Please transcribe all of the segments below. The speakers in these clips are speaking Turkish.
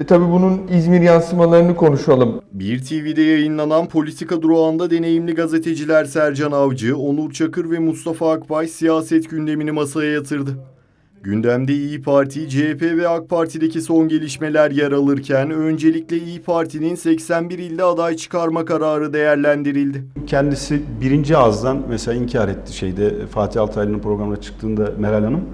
E tabi bunun İzmir yansımalarını konuşalım. Bir TV'de yayınlanan politika durağında deneyimli gazeteciler Sercan Avcı, Onur Çakır ve Mustafa Akbay siyaset gündemini masaya yatırdı. Gündemde İyi Parti, CHP ve AK Parti'deki son gelişmeler yer alırken öncelikle İyi Parti'nin 81 ilde aday çıkarma kararı değerlendirildi. Kendisi birinci ağızdan mesela inkar etti şeyde Fatih Altaylı'nın programına çıktığında Meral Hanım.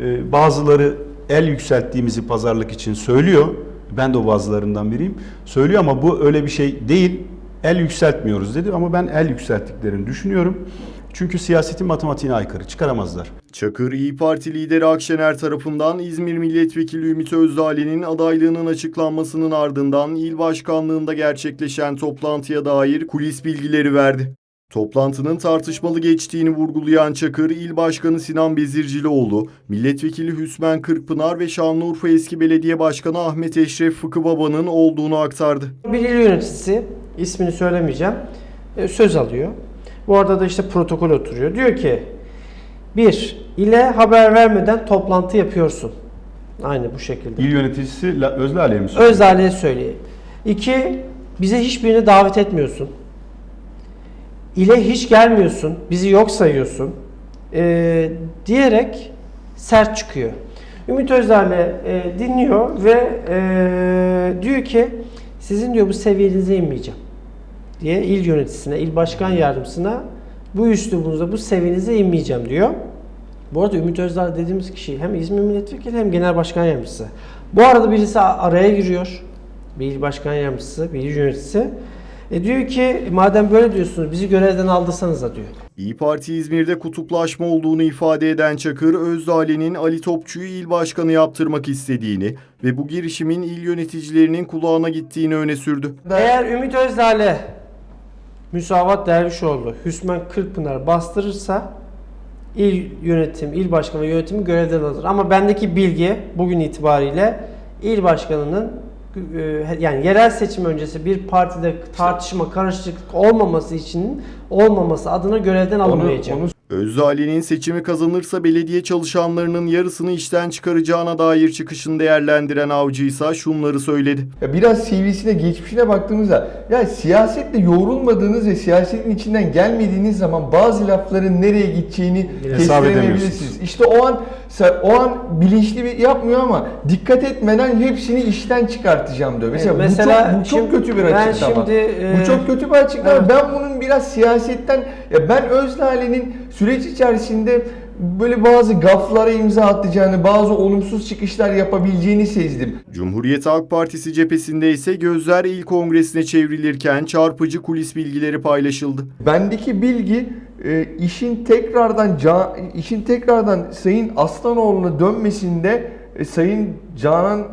Ee, bazıları el yükselttiğimizi pazarlık için söylüyor. Ben de o bazılarından biriyim. Söylüyor ama bu öyle bir şey değil. El yükseltmiyoruz dedi ama ben el yükselttiklerini düşünüyorum. Çünkü siyasetin matematiğine aykırı. Çıkaramazlar. Çakır, İyi Parti lideri Akşener tarafından İzmir Milletvekili Ümit Özdağ'ın adaylığının açıklanmasının ardından il başkanlığında gerçekleşen toplantıya dair kulis bilgileri verdi. Toplantının tartışmalı geçtiğini vurgulayan Çakır, İl Başkanı Sinan Bezircilioğlu, Milletvekili Hüsmen Kırkpınar ve Şanlıurfa Eski Belediye Başkanı Ahmet Eşref Fıkı Baba'nın olduğunu aktardı. Bir il yöneticisi, ismini söylemeyeceğim, e, söz alıyor. Bu arada da işte protokol oturuyor. Diyor ki, bir, ile haber vermeden toplantı yapıyorsun. Aynı bu şekilde. İl yöneticisi La- Özlale'ye mi söylüyor? Özdağ'la söyleyeyim. İki, bize hiçbirini davet etmiyorsun. İle hiç gelmiyorsun, bizi yok sayıyorsun. Ee, diyerek sert çıkıyor. Ümit Özdağ'la e, dinliyor ve e, diyor ki sizin diyor bu seviyenize inmeyeceğim diye il yöneticisine, il başkan yardımcısına bu üslubunuzda bu seviyenize inmeyeceğim diyor. Bu arada Ümit Özdağ dediğimiz kişi hem İzmir Milletvekili hem Genel Başkan Yardımcısı. Bu arada birisi araya giriyor. Bir il başkan yardımcısı, bir il yöneticisi. E diyor ki madem böyle diyorsunuz bizi görevden aldırsanıza diyor. İyi Parti İzmir'de kutuplaşma olduğunu ifade eden Çakır, Özdağ'ın Ali Topçu'yu il başkanı yaptırmak istediğini ve bu girişimin il yöneticilerinin kulağına gittiğini öne sürdü. Eğer Ümit Özdağ'le Müsavat Dervişoğlu, Hüsmen Kırkpınar bastırırsa il yönetim, il başkanı yönetimi görevden alır. Ama bendeki bilgi bugün itibariyle il başkanının yani yerel seçim öncesi bir partide tartışma, karışıklık olmaması için olmaması adına görevden Onu, alınmayacak. Özdağ'ın seçimi kazanırsa belediye çalışanlarının yarısını işten çıkaracağına dair çıkışını değerlendiren Avcı ise şunları söyledi. Ya biraz CV'sine, geçmişine baktığımızda ya siyasetle yoğrulmadığınız ve siyasetin içinden gelmediğiniz zaman bazı lafların nereye gideceğini Hesap kestiremeyebilirsiniz. İşte o an o an bilinçli bir yapmıyor ama dikkat etmeden hepsini işten çıkartacağım diyor. Mesela, Evet, mesela bu çok, bu çok şimdi- kötü bir ben açıklama. şimdi, e, bu çok kötü bir açıklama. evet. Ben bunun biraz siyasetten ya ben Özlale'nin süreç içerisinde böyle bazı gaflara imza atacağını, bazı olumsuz çıkışlar yapabileceğini sezdim. Cumhuriyet Halk Partisi cephesinde ise gözler il kongresine çevrilirken çarpıcı kulis bilgileri paylaşıldı. Bendeki bilgi e, işin tekrardan Ca- işin tekrardan Sayın Aslanoğlu'na dönmesinde e, Sayın Canan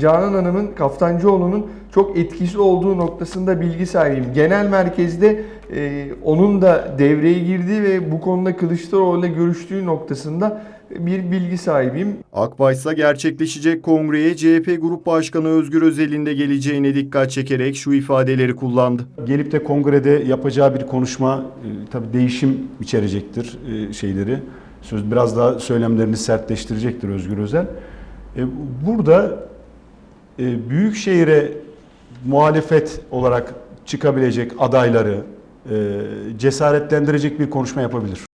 Canan Hanım'ın Kaftancıoğlu'nun çok etkisi olduğu noktasında bilgi sahibiyim. Genel merkezde e, onun da devreye girdiği ve bu konuda Kılıçdaroğlu'yla görüştüğü noktasında bir bilgi sahibiyim. Akbay ise gerçekleşecek kongreye CHP Grup Başkanı Özgür Özel'in de geleceğine dikkat çekerek şu ifadeleri kullandı. Gelip de kongrede yapacağı bir konuşma e, tabii değişim içerecektir e, şeyleri. Söz biraz daha söylemlerini sertleştirecektir Özgür Özel. E, burada e, büyük şehire muhalefet olarak çıkabilecek adayları e, cesaretlendirecek bir konuşma yapabilir.